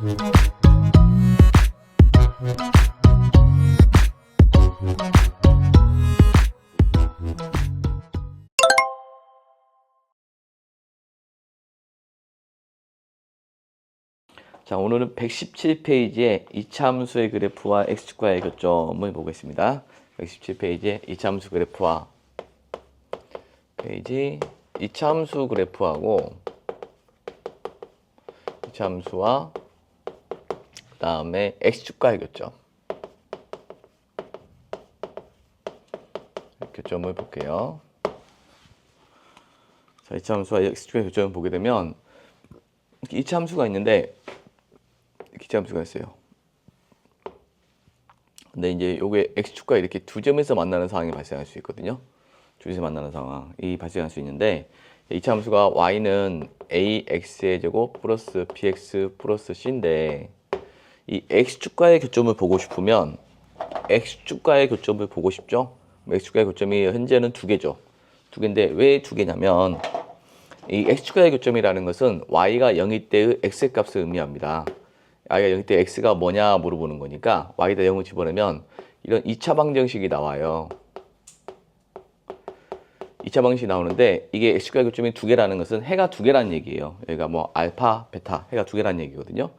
자, 오늘은 117페이지에 이차함수의 그래프와 x축과의 교점을 보겠습니다. 117페이지에 이차함수 그래프와 페이지 이차함수 그래프하고 이차함수와 그 다음에 x축과의 교점 교점을 볼게요. 자, 이차 함수와 x축과의 교점을 보게 되면 이렇게 이차 함수가 있는데 기차 함수가 있어요. 근데 이제 요게 x축과 이렇게 두 점에서 만나는 상황이 발생할 수 있거든요. 두 점에서 만나는 상황이 발생할 수 있는데 이차 함수가 y는 ax의 제곱 플러스 bx 플러스 c인데 이 x축과의 교점을 보고 싶으면 x축과의 교점을 보고 싶죠. x축과의 교점이 현재는 두 개죠. 두 개인데 왜 두 개냐면 이 x축과의 교점이라는 것은 y가 0일 때의 x의 값을 의미합니다. y가 0일 때 x가 뭐냐 물어보는 거니까 y에다 0을 집어넣으면 이런 2차 방정식이 나와요. 2차 방식이 나오는데 이게 x축과 교점이 두 개라는 것은 해가 두 개라는 얘기예요. 여기가 뭐 알파, 베타, 해가 두 개라는 얘기거든요.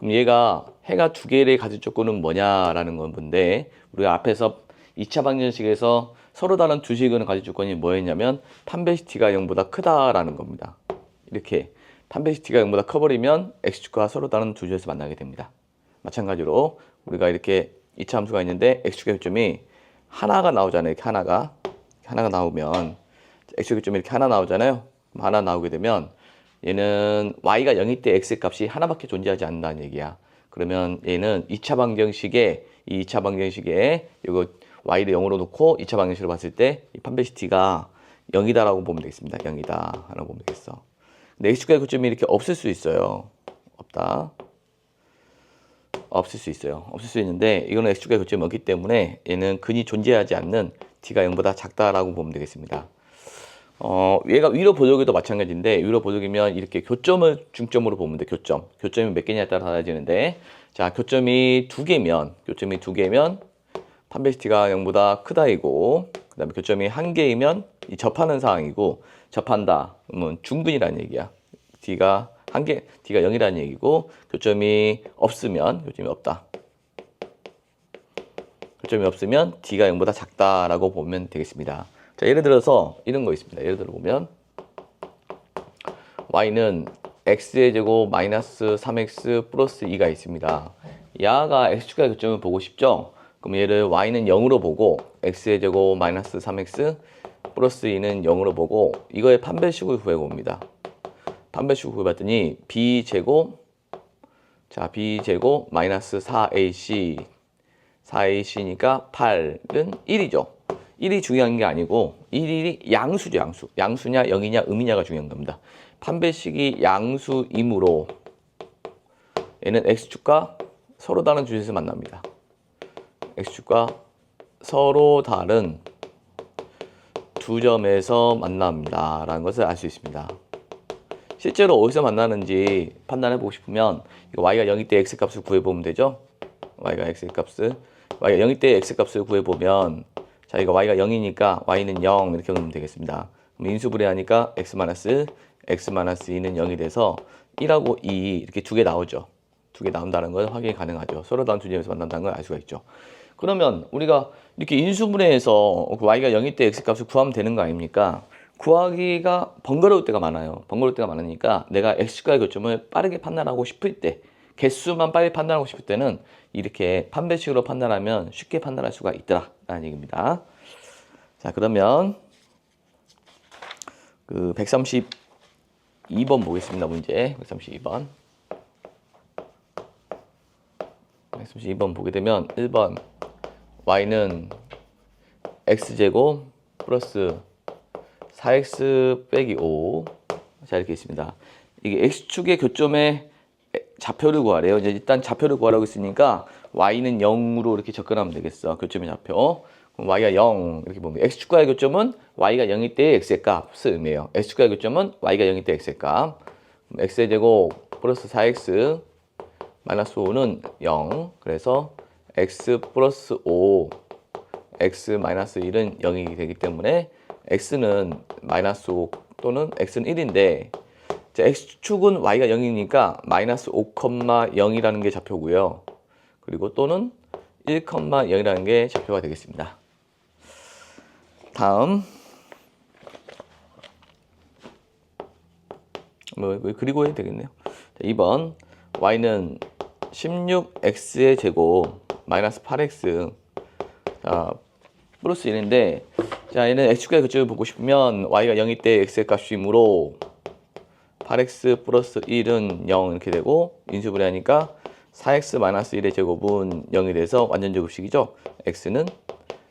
그럼 얘가 해가 두 개를 가질 조건은 뭐냐라는 건데 우리가 앞에서 2차 방정식에서 서로 다른 두 식을 가질 조건이 뭐였냐면 판베시티가 0보다 크다라는 겁니다. 이렇게 판베시티가 0보다 커버리면 x축과 서로 다른 두 줄에서 만나게 됩니다. 마찬가지로 우리가 이렇게 2차 함수가 있는데 x축의 교점이 하나가 나오잖아요. 이렇게 하나가 하나가 나오면 x축의 교점이 이렇게 하나 나오잖아요. 하나 나오게 되면 얘는 y가 0일 때 x 값이 하나밖에 존재하지 않는다는 얘기야. 그러면 얘는 2차 방정식에 이 2차 방정식에 이거 y를 0으로 놓고 2차 방정식으로 봤을 때 이 판베시티가 0이다라고 보면 되겠습니다. 0이다라고 보면 되겠어. 근데 x축과의 교점이 이렇게 없을 수 있어요. 없다. 없을 수 있어요. 없을 수 있는데 이거는 x축과의 교점이 없기 때문에 얘는 근이 존재하지 않는 t가 0보다 작다라고 보면 되겠습니다. 어, 얘가 위로 보적에도 마찬가지인데 위로 보적이면 이렇게 교점을 중점으로 보면 돼. 교점. 교점이 몇 개냐에 따라 달라지는데 자, 교점이 두 개면 교점이 두 개면 판베시티가 0보다 크다이고 그다음에 교점이 한 개이면 이 접하는 상황이고 접한다 그러면 중근이라는 얘기야. d가 한 개, d가 0이라는 얘기고 교점이 없으면 교점이 없다. 교점이 없으면 d가 0보다 작다라고 보면 되겠습니다. 자, 예를 들어서 이런 거 있습니다. 예를 들어 보면 y는 x의 제곱 마이너스 3x 플러스 2가 있습니다. 야가 x축과 교점을 보고 싶죠? 그럼 얘를 y는 0으로 보고 x의 제곱 마이너스 3x 플러스 2는 0으로 보고 이거의 판별식을 구해 봅니다. 판별식을 구해 봤더니 b제곱 자 b제곱 마이너스 4ac 4ac니까 8은 1이죠. 1이 중요한 게 아니고 1이 양수죠 양수. 양수냐 0이냐 음이냐가 중요한 겁니다. 판별식이 양수이므로 얘는 x축과 서로 다른 주제에서 만납니다. x축과 서로 다른 두 점에서 만납니다. 라는 것을 알 수 있습니다. 실제로 어디서 만나는지 판단해 보고 싶으면 y가 0일 때 x 값을 구해 보면 되죠. y가 x 값을 y가 0일 때 x 값을 구해 보면 자 이거 y가 0이니까 y는 0 이렇게 놓으면 되겠습니다. 그럼 인수분해하니까 x 마이너스 x 마이너스 2는 0이 돼서 1하고 2 이렇게 두 개 나오죠. 두 개 나온다는 건 확인이 가능하죠. 서로 다른 두 점에서 만난다는 걸 알 수가 있죠. 그러면 우리가 이렇게 인수분해해서 그 y가 0일 때 x 값을 구하면 되는 거 아닙니까? 구하기가 번거로울 때가 많아요. 번거로울 때가 많으니까 내가 x과의 교점을 빠르게 판단하고 싶을 때 개수만 빨리 판단하고 싶을 때는 이렇게 판별식으로 판단하면 쉽게 판단할 수가 있더라 라는 얘기입니다. 자 그러면 그 132번 보겠습니다. 문제 132번 132번 보게 되면 1번 y는 x제곱 플러스 4x 빼기 5. 자, 이렇게 있습니다. 이게 x축의 교점의 좌표를 구하래요. 이제 일단 좌표를 구하라고 했으니까 y는 0으로 이렇게 접근하면 되겠어. 교점의 좌표. 그럼 y가 0 이렇게 보면 x축과의 교점은 y가 0일 때의 x의 값을 의미해요. x축과의 교점은 y가 0일 때 x의 값. x의 제곱 플러스 4x 마이너스 5는 0. 그래서 x 플러스 5, x 마이너스 1은 0이 되기 때문에 x는 마이너스 5 또는 x는 1인데 자, x축은 y가 0이니까 마이너스 5,0이라는 게 좌표고요. 그리고 또는 1,0이라는 게 좌표가 되겠습니다. 다음 뭐, 뭐 그리고 해도 되겠네요. 자, 2번 y는 16x의 제곱 마이너스 8x 자, 플러스 1인데 자 얘는 x축의 그쪽을 보고 싶으면 y가 0일 때 x의 값이므로 8x 플러스 1은 0 이렇게 되고 인수분해하니까 4x 마이너스 1의 제곱은 0이 돼서 완전 제곱식이죠. x는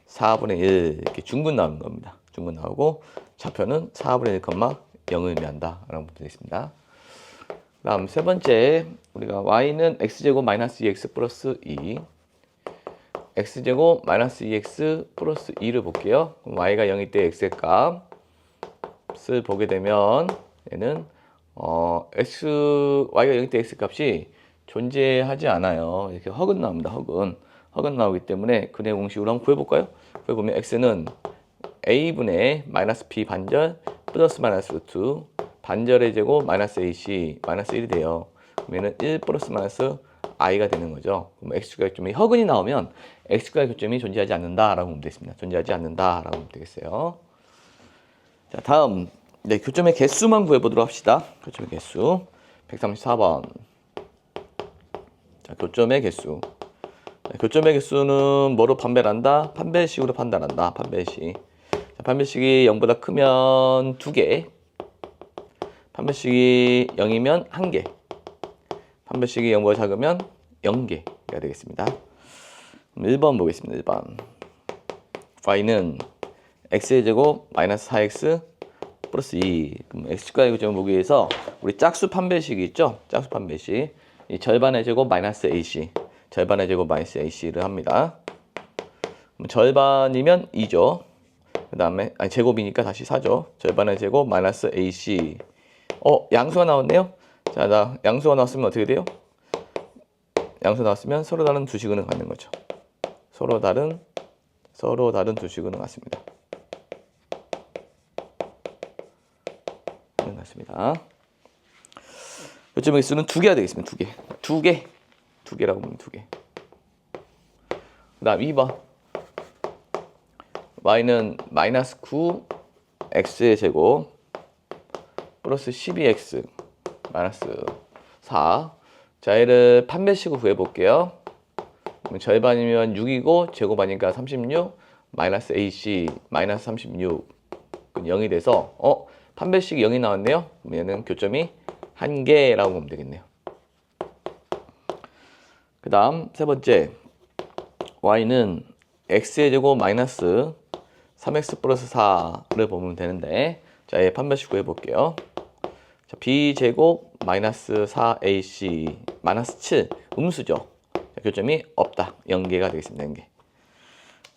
4분의 1 이렇게 중근 나오는 겁니다. 중근 나오고 좌표는 4분의 1, 0을 의미한다 라고 되겠습니다. 다음 세 번째 우리가 y는 x제곱 마이너스 2x 플러스 2 x제곱 마이너스 2x 플러스 2를 볼게요. y가 0일 때 x의 값을 보게 되면 얘는 어, x, y가 0일 때 x 값이 존재하지 않아요. 이렇게 허근 나옵니다. 허근. 허근 나오기 때문에 근의 공식으로 한번 구해볼까요? 구해보면 x는 a분의 마이너스 b 반절 플러스 마이너스 루트 반절의 제곱 마이너스 ac 마이너스 1이 돼요. 그러면은 1 플러스 마이너스 i가 되는 거죠. 그럼 x축의 교점이 허근이 나오면 x축의 교점이 존재하지 않는다라고 보면 되겠습니다. 존재하지 않는다라고 보면 되겠어요. 자, 다음 네, 교점의 개수만 구해 보도록 합시다. 교점의 개수 134번. 자, 교점의 개수. 자, 교점의 개수는 뭐로 판별을 한다? 판별식으로 판단한다. 판별식. 자, 판별식이 0보다 크면 2개. 판별식이 0이면 1개. 판별식이 0보다 작으면 0개가 되겠습니다. 그럼 1번 보겠습니다. 1번. y는 x의 제곱 마이너스 4x 플러스 2. 그럼 x축과 교점을 보기 위해서 우리 짝수 판별식이 있죠? 짝수 판별식. 이 절반의 제곱 마이너스 ac. 절반의 제곱 마이너스 ac를 합니다. 절반이면 2죠. 그 다음에 아니 제곱이니까 다시 4죠. 절반의 제곱 마이너스 ac. 어 양수가 나왔네요. 자, 나 양수가 나왔으면 어떻게 돼요? 양수 나왔으면 서로 다른 두 식은 갖는 거죠. 서로 다른 서로 다른 두 식은 같습니다. 네, 맞습니다. 요점의 수는 두 개가 되겠습니다. 두 개. 두 개. 두 개라고 보면 두 개. 그 다음 2번. y는 마이너스 9 x의 제곱 플러스 12x 마이너스 4. 자, 얘를 판별식으로 구해볼게요. 그러면 절반이면 6이고 제곱하니까 36 마이너스 AC 마이너스 36 0이 돼서 어 판별식이 0이 나왔네요. 그럼 얘는 교점이 한 개라고 보면 되겠네요. 그 다음 세 번째 y는 x의 제곱 마이너스 3x 플러스 4를 보면 되는데 자, 얘 판별식 구해 볼게요. 자, b제곱 마이너스 4ac 마이너스 7 음수죠. 자, 교점이 없다. 0개가 되겠습니다. 0개.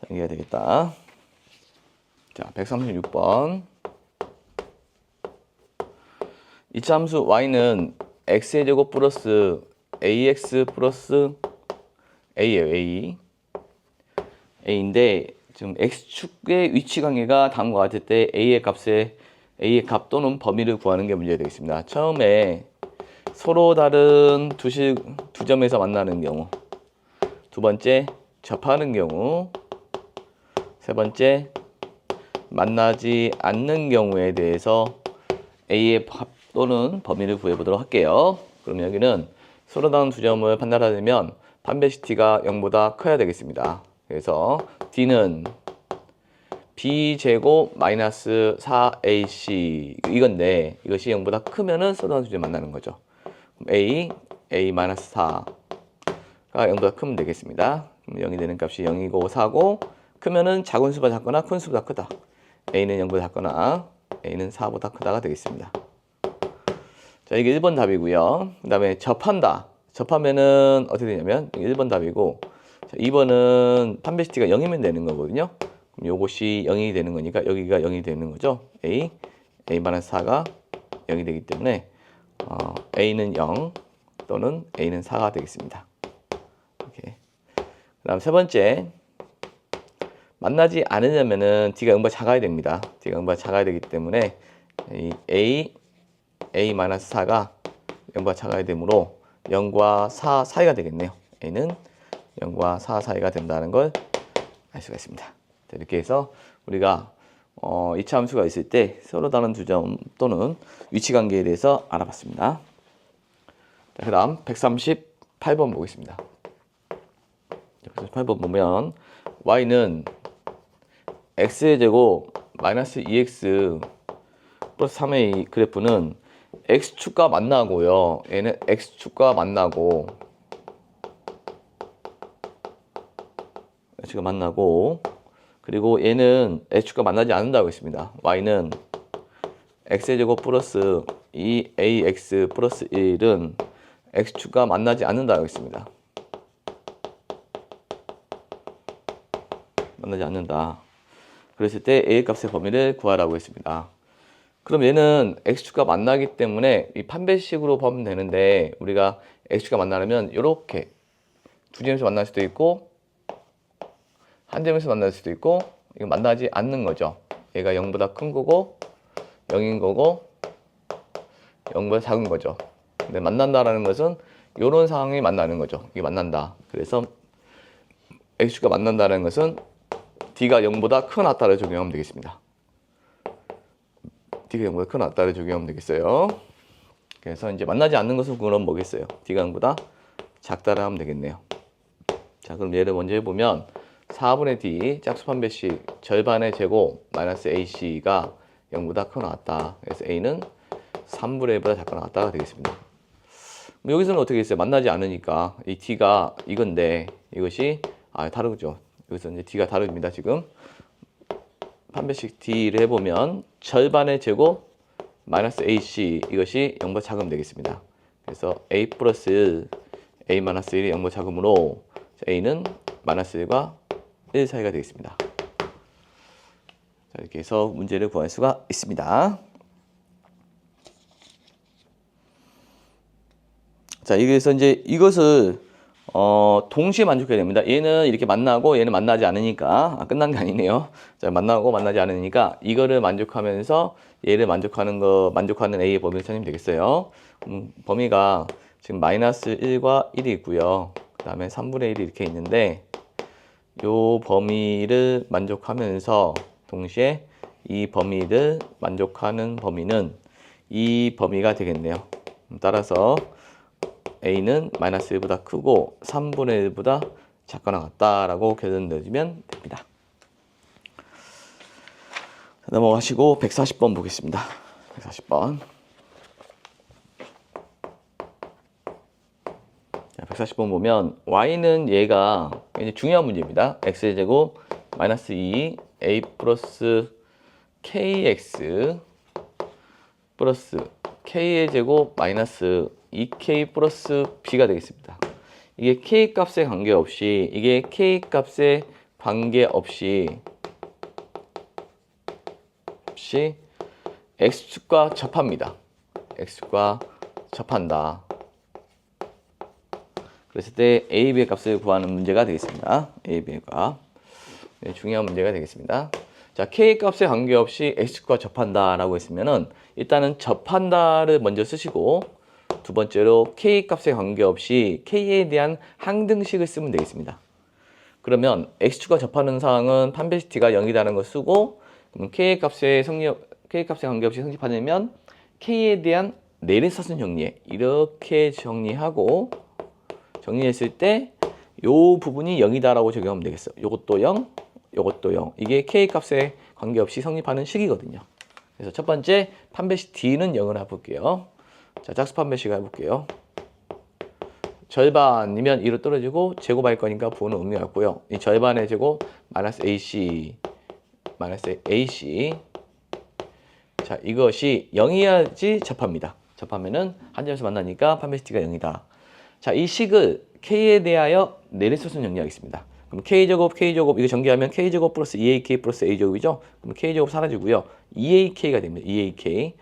자, 0개가 되겠다. 자, 136번. 이차 함수 y는 x의 제곱 플러스 ax 플러스 a예요. a. a인데 지금 x축의 위치 관계가 다음과 같을 때 a의 값에 a의 값 또는 범위를 구하는 게 문제가 되겠습니다. 처음에 서로 다른 두, 시, 두 점에서 만나는 경우 두 번째 접하는 경우 세 번째 만나지 않는 경우에 대해서 a의 합 또는 범위를 구해보도록 할게요. 그럼 여기는 서로 다른 두 점을 판단하려면 t가 0보다 커야 되겠습니다. 그래서 d는 b제곱 마이너스 4ac 이건데 이것이 0보다 크면은 서로 다른 두점 만나는 거죠. a, a 마이너스 4가 0보다 크면 되겠습니다. 그럼 0이 되는 값이 0이고 4고 크면은 작은 수보다 작거나 큰 수보다 크다. a는 0보다 작거나 a는 4보다 크다가 되겠습니다. 자, 이게 1번 답이고요. 그 다음에 접한다. 접하면은 어떻게 되냐면 1번 답이고 자, 2번은 판별시티가 0이면 되는 거거든요. 그럼 요것이 0이 되는 거니까 여기가 0이 되는 거죠. a, a-4가 0이 되기 때문에 어, a는 0 또는 a는 4가 되겠습니다. 이렇게. 그 다음 세 번째 만나지 않으려면은 d가 음보다 작아야 됩니다. d가 음보다 작아야 되기 때문에 이 a a-4가 0보다 작아야 되므로 0과 4 사이가 되겠네요. a는 0과 4 사이가 된다는 걸 알 수가 있습니다. 자, 이렇게 해서 우리가 어, 이차 함수가 있을 때 서로 다른 두 점 또는 위치 관계에 대해서 알아봤습니다. 자, 그다음 138번 보겠습니다. 138번 보면 y는 x의 제곱 마이너스 2x 플러스 3의 그래프는 x축과 만나고요. 얘는 x축과 만나고 x가 만나고 그리고 얘는 x축과 만나지 않는다고 했습니다. y는 x의 제곱 플러스 2ax 플러스 1은 x축과 만나지 않는다고 했습니다. 만나지 않는다. 그랬을 때 a 값의 범위를 구하라고 했습니다. 그럼 얘는 x축과 만나기 때문에 이 판별식으로 보면 되는데 우리가 x축과 만나려면 이렇게 두 점에서 만날 수도 있고 한 점에서 만날 수도 있고 이거 만나지 않는 거죠. 얘가 0보다 큰 거고 0인 거고 0보다 작은 거죠. 근데 만난다라는 것은 이런 상황이 만나는 거죠. 이게 만난다. 그래서 x축과 만난다는 것은 d가 0보다 큰 낫다를 적용하면 되겠습니다. D가 0보다 큰 낫다를 적용하면 되겠어요. 그래서 이제 만나지 않는 것은 그럼 뭐겠어요? d가 0보다 작다를 하면 되겠네요. 자, 그럼 얘를 먼저 해보면 4분의 d 짝수 판별식 절반의 제곱 마이너스 ac가 0보다 크거나 같다. 그래서 a는 3분의 1보다 작거나 같다가 되겠습니다. 여기서는 어떻게 했어요? 만나지 않으니까 이 d가 이건데 이것이 아 다르죠. 여기서 이제 d가 다릅니다. 지금 판별식 d를 해보면 절반의 제곱 마이너스 ac 이것이 0보다 작으면 되겠습니다. 그래서 a 플러스 1, a 마이너스 1이 0보다 작으므로 a는 마이너스 1과 1 사이가 되겠습니다. 자, 이렇게 해서 문제를 구할 수가 있습니다. 자, 여기서 이제 이것을 어, 동시에 만족해야 됩니다. 얘는 이렇게 만나고 얘는 만나지 않으니까 아, 끝난 게 아니네요. 자, 만나고 만나지 않으니까 이거를 만족하면서 얘를 만족하는 거 만족하는 A의 범위를 찾으면 되겠어요. 음, 범위가 지금 마이너스 1과 1이 있고요. 그 다음에 3분의 1이 이렇게 있는데 요 범위를 만족하면서 동시에 이 범위를 만족하는 범위는 이 범위가 되겠네요. 음, 따라서 a는 마이너스 1보다 크고 3분의 1보다 작거나 같다라고 결론 내주면 됩니다. 넘어가시고 140번 보겠습니다. 140번. 자, 140번 보면 y는 얘가 굉장히 중요한 문제입니다. x의 제곱 마이너스 2 a 플러스 kx 플러스 k의 제곱 마이너스 2k 플러스 b가 되겠습니다. 이게 k 값에 관계없이 이게 k 값에 관계없이 없이 x축과 접합니다. x축과 접한다. 그랬을 때 a, b의 값을 구하는 문제가 되겠습니다. a, b의 값. 네, 중요한 문제가 되겠습니다. 자, k 값에 관계없이 x축과 접한다라고 했으면은 일단은 접한다를 먼저 쓰시고 두 번째로 k 값에 관계없이 k에 대한 항등식을 쓰면 되겠습니다. 그러면 x축과 접하는 판별식 t가 0이라는 걸 쓰고 그럼 k 값에 성립 k 값에 관계없이 성립하려면 k에 대한 내리사순 정리해 이렇게 정리하고 정리했을 때 요 부분이 0이다라고 적용하면 되겠어요. 요것도 0, 요것도 0. 이게 k 값에 관계없이 성립하는 식이거든요. 그래서 첫 번째 판별식 D는 0을 해볼게요. 자, 짝수 판별식 해볼게요. 절반이면 2로 떨어지고 제곱할 거니까 부호는 의미가 없고요. 이 절반의 제곱 마이너스 AC 마이너스 AC 자 이것이 0이어야지 접합니다. 접하면은 한 점에서 만나니까 D가 0이다. 자 이 식을 K에 대하여 내리소순 정리하겠습니다. 그럼 K제곱, K제곱, 이거 전개하면 K제곱 플러스 2AK 플러스 A제곱이죠? 그럼 K제곱 사라지고요. 2AK가 됩니다. 2AK.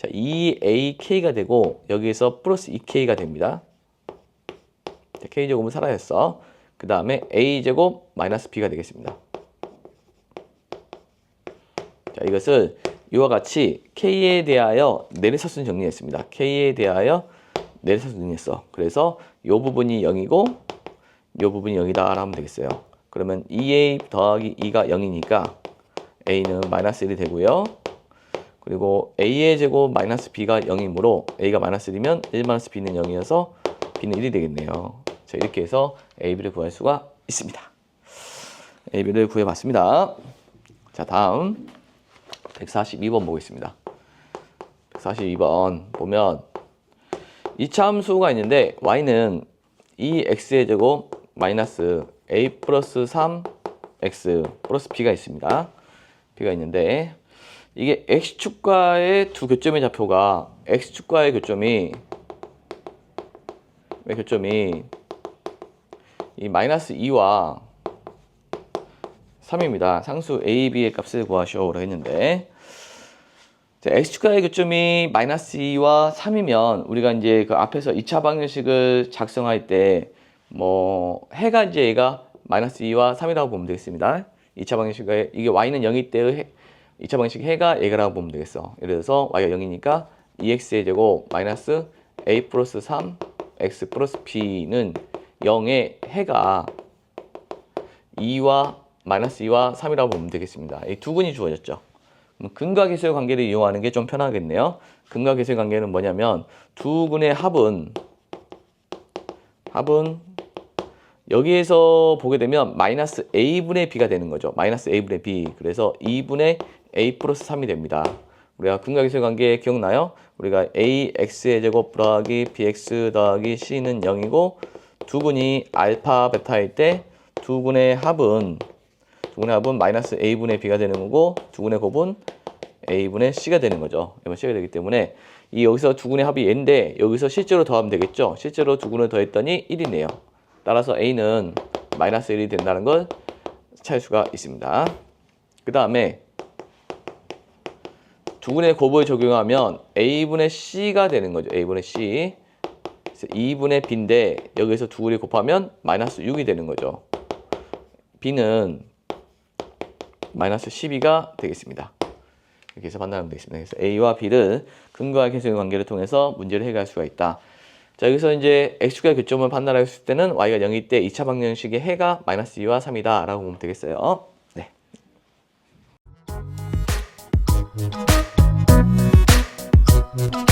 자, 2AK가 되고, 여기에서 플러스 2K가 됩니다. 자, K제곱은 사라졌어. 그 다음에 A제곱 마이너스 B가 되겠습니다. 자, 이것을 이와 같이 K에 대하여 내리사순 정리했습니다. K에 대하여 내리사순 정리했어. 그래서 이 부분이 0이고 이 부분이 0이다 하면 되겠어요. 그러면 2A 더하기 2가 0이니까 A는 마이너스 1이 되고요. 그리고 A의 제곱 마이너스 B가 0이므로 A가 마이너스 1이면 1 마이너스 B는 0이어서 B는 1이 되겠네요. 자, 이렇게 해서 A, B를 구할 수가 있습니다. A, B를 구해봤습니다. 자, 다음 142번 보겠습니다. 142번 보면 이차 함수가 있는데 y는 2x의 제곱 마이너스 a 플러스 3x 플러스 b가 있습니다. b가 있는데 이게 x축과의 두 교점의 좌표가 x축과의 교점이 왜 교점이 이 마이너스 2와 3입니다. 상수 a, b의 값을 구하시오라고 했는데 자, x축과의 교점이 마이너스 2와 3이면 우리가 이제 그 앞에서 2차 방정식을 작성할 때 뭐 해가 이제 얘가 마이너스 2와 3이라고 보면 되겠습니다. 2차 방정식에 이게 y는 0일 때의 해, 2차 방정식 해가 얘가라고 보면 되겠어. 예를 들어서 y가 0이니까 2x의 제곱 마이너스 a 플러스 3 x 플러스 b는 0의 해가 2와 마이너스 2와 3이라고 보면 되겠습니다. 이두 근이 주어졌죠. 근과 계수의 관계를 이용하는 게 좀 편하겠네요. 근과 계수의 관계는 뭐냐면 두 근의 합은 합은 여기에서 보게 되면 마이너스 a분의 b가 되는 거죠. 마이너스 a분의 b. 그래서 2분의 a 플러스 3이 됩니다. 우리가 계수의 관계 기억나요? 우리가 ax의 제곱 더하기 bx 더하기 c는 0이고 두 근이 알파 베타일 때 두 근의 합은 두 근의 합은 마이너스 a분의 b가 되는 거고 두 근의 곱은 a분의 c가 되는 거죠. 이건 c가 되기 때문에 이 여기서 두 근의 합이 얘인데 여기서 실제로 더하면 되겠죠. 실제로 두 근을 더했더니 1이네요. 따라서 a는 마이너스 1이 된다는 걸 찾을 수가 있습니다. 그 다음에 두 근의 곱을 적용하면 a분의 c가 되는 거죠. a분의 c. 그래서 2분의 b인데 여기서 두 근을 곱하면 마이너스 6이 되는 거죠. b는 마이너스 12가 되겠습니다. 이렇게 해서 판단하면 되겠습니다. 그래서 a와 b를 근거와 계수의 관계를 통해서 문제를 해결할 수가 있다. 자 여기서 이제 x축의 교점을 판단했을 때는 y가 0일 때 2차 방정식의 해가 마이너스 2와 3이다 라고 보면 되겠어요. 네. Mm-hmm.